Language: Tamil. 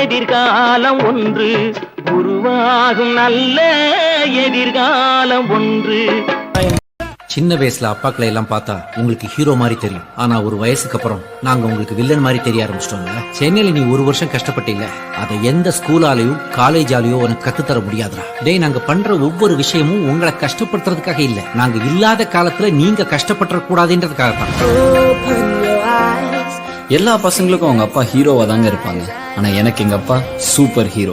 எதிர்காலம் ஒன்று. உருவாகும் நல்ல எதிர்காலம் ஒன்று. சின்ன வயசுல அப்பாக்களை எல்லாம் பார்த்தா உங்களுக்கு ஹீரோ மாதிரி தெரியும். ஆனா ஒரு வயசுக்கு அப்புறம் நாங்க உங்களுக்கு வில்லன் மாதிரி தெரிய ஆரம்பிச்சிட்டோம்ல. சென்னையில நீ ஒரு வருஷம் கஷ்டப்பட்டில்ல. அதை எந்த ஸ்கூலாலேயும் காலேஜாலேயோ உனக்கு கத்துத்தர முடியாதுடா. டேய் நாங்க பண்ற ஒவ்வொரு விஷயமும் உங்களை கஷ்டப்படுத்துறதுக்காக இல்ல. நாங்க இல்லாத காலத்துல நீங்க கஷ்டப்பட்டுற கூடாதுன்றதுக்காக தான். எல்லா பசங்களுக்கும் அவங்க அப்பா ஹீரோவா தாங்க இருப்பாங்க. ஆனா எனக்கு எங்க அப்பா சூப்பர் ஹீரோ